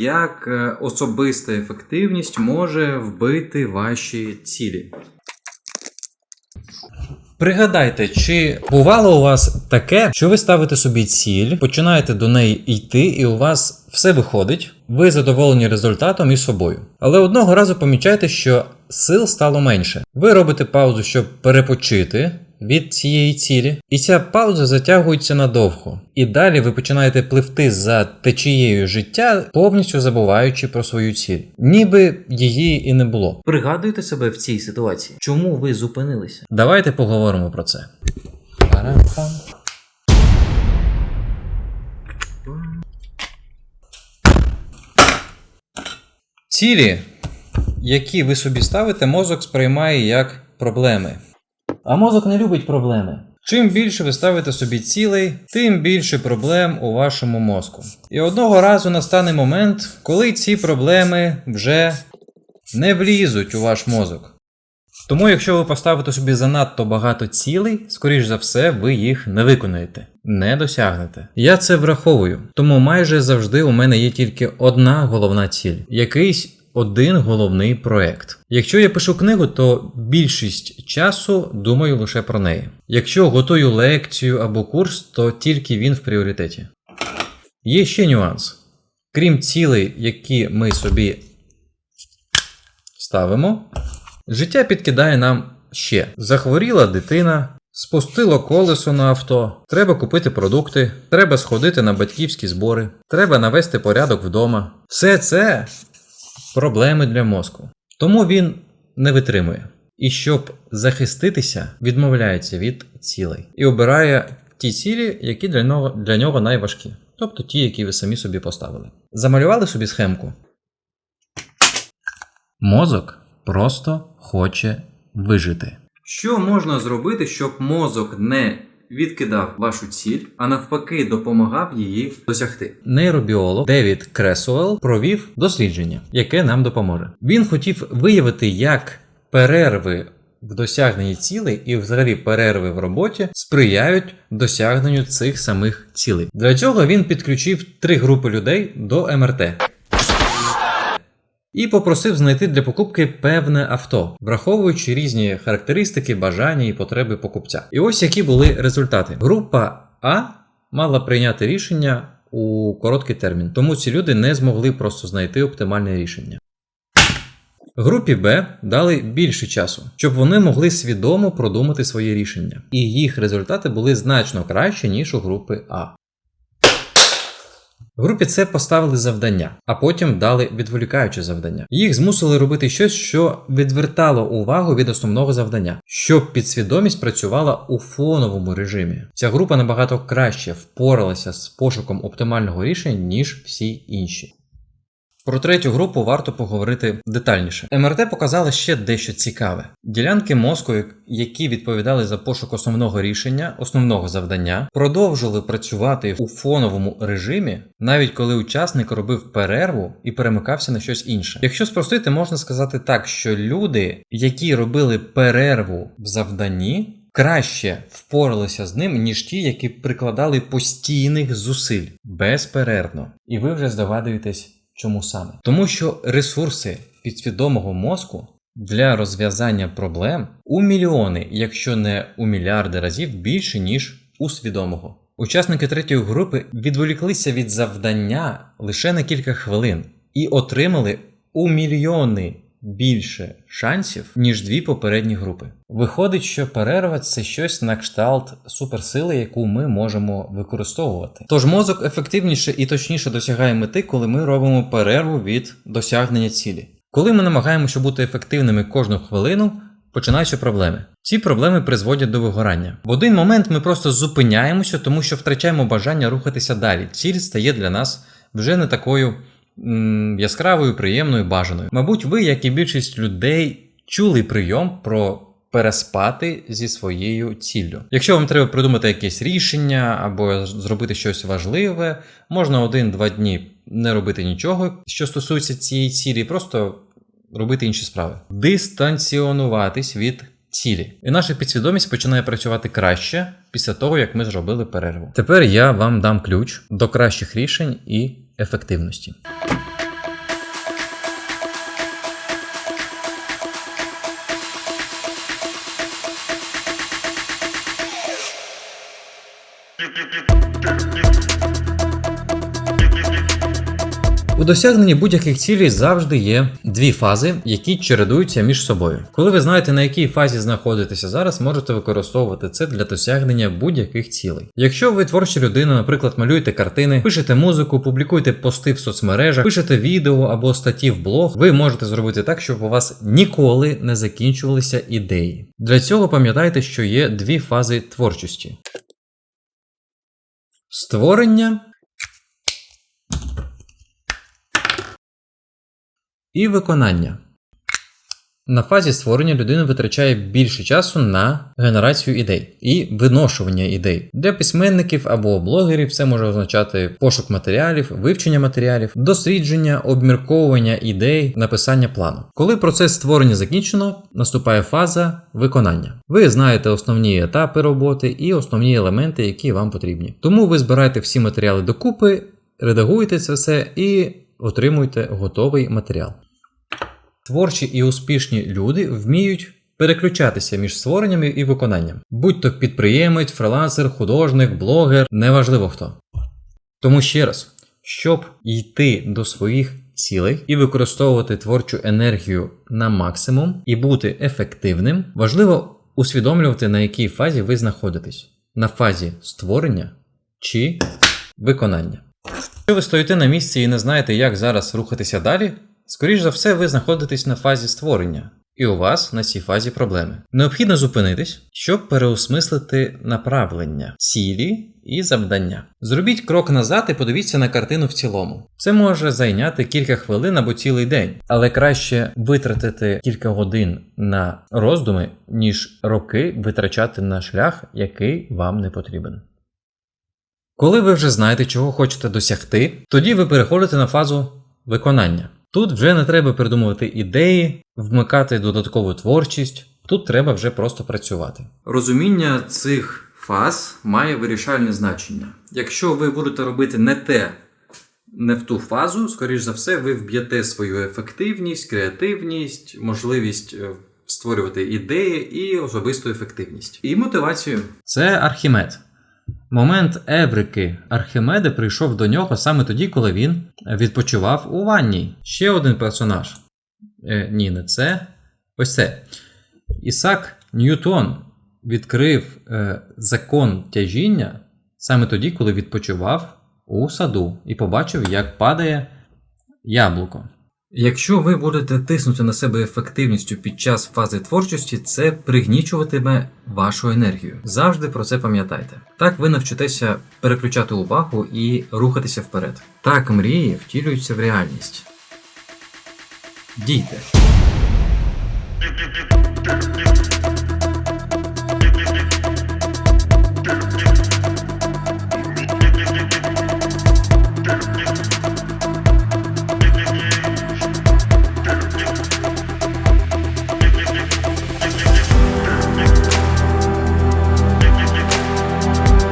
Як е, особиста ефективність може вбити ваші цілі? Пригадайте, чи бувало у вас таке, що ви ставите собі ціль, починаєте до неї йти, і у вас все виходить, ви задоволені результатом і собою. Але одного разу помічаєте, що сил стало менше. Ви робите паузу, щоб перепочити від цієї цілі, і ця пауза затягується надовго. І далі ви починаєте пливти за течією життя, повністю забуваючи про свою ціль, ніби її і не було. Пригадуєте себе в цій ситуації? Чому ви зупинилися? Давайте поговоримо про це. Цілі, які ви собі ставите, мозок сприймає як проблеми. А мозок не любить проблеми. Чим більше ви ставите собі цілей, тим більше проблем у вашому мозку. І одного разу настане момент, коли ці проблеми вже не влізуть у ваш мозок. Тому, якщо ви поставите собі занадто багато цілей, скоріш за все, ви їх не виконаєте, не досягнете. Я це враховую, тому майже завжди у мене є тільки одна головна ціль, якийсь один головний проект. Якщо я пишу книгу, то більшість часу думаю лише про неї. Якщо готую лекцію або курс, то тільки він в пріоритеті. Є ще нюанс. Крім цілей, які ми собі ставимо, життя підкидає нам ще. Захворіла дитина, спустило колесо на авто, треба купити продукти, треба сходити на батьківські збори, треба навести порядок вдома. Все це проблеми для мозку. Тому він не витримує. І щоб захиститися, відмовляється від цілей і обирає ті цілі, які для нього, для нього найважкі, тобто ті, які ви самі собі поставили. Замалювали собі схемку. Мозок просто хоче вижити. Що можна зробити, щоб мозок не відкидав вашу ціль, а навпаки допомагав її досягти? Нейробіолог Девід Кресуел провів дослідження, яке нам допоможе. Він хотів виявити, як перерви в досягненні цілей і взагалі перерви в роботі сприяють досягненню цих самих цілей. Для цього він підключив три групи людей до МРТ і попросив знайти для покупки певне авто, враховуючи різні характеристики, бажання і потреби покупця. І ось які були результати. Група А мала прийняти рішення у короткий термін, тому ці люди не змогли просто знайти оптимальне рішення. Групі Б дали більше часу, щоб вони могли свідомо продумати своє рішення, і їх результати були значно кращі, ніж у групи А. Групі С поставили завдання, а потім дали відволікаюче завдання. Їх змусили робити щось, що відвертало увагу від основного завдання, щоб підсвідомість працювала у фоновому режимі. Ця група набагато краще впоралася з пошуком оптимального рішення, ніж всі інші. Про третю групу варто поговорити детальніше. МРТ показала ще дещо цікаве. Ділянки мозку, які відповідали за пошук основного рішення, основного завдання, продовжували працювати у фоновому режимі, навіть коли учасник робив перерву і перемикався на щось інше. Якщо спростити, можна сказати так, що люди, які робили перерву в завданні, краще впоралися з ним, ніж ті, які прикладали постійних зусиль безперервно. І ви вже здогадуєтесь. Чому саме? Тому що ресурси підсвідомого мозку для розв'язання проблем у мільйони, якщо не у мільярди разів більше, ніж у свідомого. Учасники третьої групи відволіклися від завдання лише на кілька хвилин і отримали у мільйони більше шансів, ніж дві попередні групи. Виходить, що перерва це щось на кшталт суперсили, яку ми можемо використовувати. Тож мозок ефективніше і точніше досягає мети, коли ми робимо перерву від досягнення цілі. Коли ми намагаємося бути ефективними кожну хвилину, починаються проблеми. Ці проблеми призводять до вигорання. В один момент ми просто зупиняємося, тому що втрачаємо бажання рухатися далі. Ціль стає для нас вже не такою яскравою, приємною, бажаною. Мабуть, ви, як і більшість людей, чули прийом про переспати зі своєю ціллю. Якщо вам треба придумати якесь рішення або зробити щось важливе, можна один-два дні не робити нічого, що стосується цієї цілі, просто робити інші справи. Дистанціонуватись від цілі. І наша підсвідомість починає працювати краще після того, як ми зробили перерву. Тепер я вам дам ключ до кращих рішень і ефективності. Thank you. У досягненні будь-яких цілей завжди є дві фази, які чередуються між собою. Коли ви знаєте, на якій фазі знаходитеся зараз, можете використовувати це для досягнення будь-яких цілей. Якщо ви творча людина, наприклад, малюєте картини, пишете музику, публікуєте пости в соцмережах, пишете відео або статті в блог, ви можете зробити так, щоб у вас ніколи не закінчувалися ідеї. Для цього пам'ятайте, що є дві фази творчості: створення і виконання. На фазі створення людина витрачає більше часу на генерацію ідей і виношування ідей. Для письменників або блогерів це може означати пошук матеріалів, вивчення матеріалів, дослідження, обмірковування ідей, написання плану. Коли процес створення закінчено, наступає фаза виконання. Ви знаєте основні етапи роботи і основні елементи, які вам потрібні. Тому ви збираєте всі матеріали докупи, редагуєте це все і отримуєте готовий матеріал. Творчі і успішні люди вміють переключатися між створенням і виконанням, будь то підприємець, фрилансер, художник, блогер, неважливо хто. Тому ще раз, щоб йти до своїх цілей і використовувати творчу енергію на максимум і бути ефективним, важливо усвідомлювати, на якій фазі ви знаходитесь: на фазі створення чи виконання. Якщо ви стоїте на місці і не знаєте, як зараз рухатися далі, скоріш за все, ви знаходитесь на фазі створення, і у вас на цій фазі проблеми. Необхідно зупинитись, щоб переосмислити направлення, цілі і завдання. Зробіть крок назад і подивіться на картину в цілому. Це може зайняти кілька хвилин або цілий день, але краще витратити кілька годин на роздуми, ніж роки витрачати на шлях, який вам не потрібен. Коли ви вже знаєте, чого хочете досягти, тоді ви переходите на фазу виконання. Тут вже не треба придумувати ідеї, вмикати додаткову творчість, тут треба вже просто працювати. Розуміння цих фаз має вирішальне значення. Якщо ви будете робити не те, не в ту фазу, скоріш за все, ви вб'єте свою ефективність, креативність, можливість е, створювати ідеї і особисту ефективність. І мотивацію. Це Архімед. Момент Еврики Архимеда прийшов до нього саме тоді, коли він відпочивав у ванні. Ще один персонаж. Е, ні, не це. Ось це. Ісак Ньютон відкрив е, закон тяжіння саме тоді, коли відпочивав у саду і побачив, як падає яблуко. Якщо ви будете тиснути на себе ефективністю під час фази творчості, це пригнічуватиме вашу енергію. Завжди про це пам'ятайте. Так ви навчитеся переключати увагу і рухатися вперед. Так мрії втілюються в реальність. Дійте.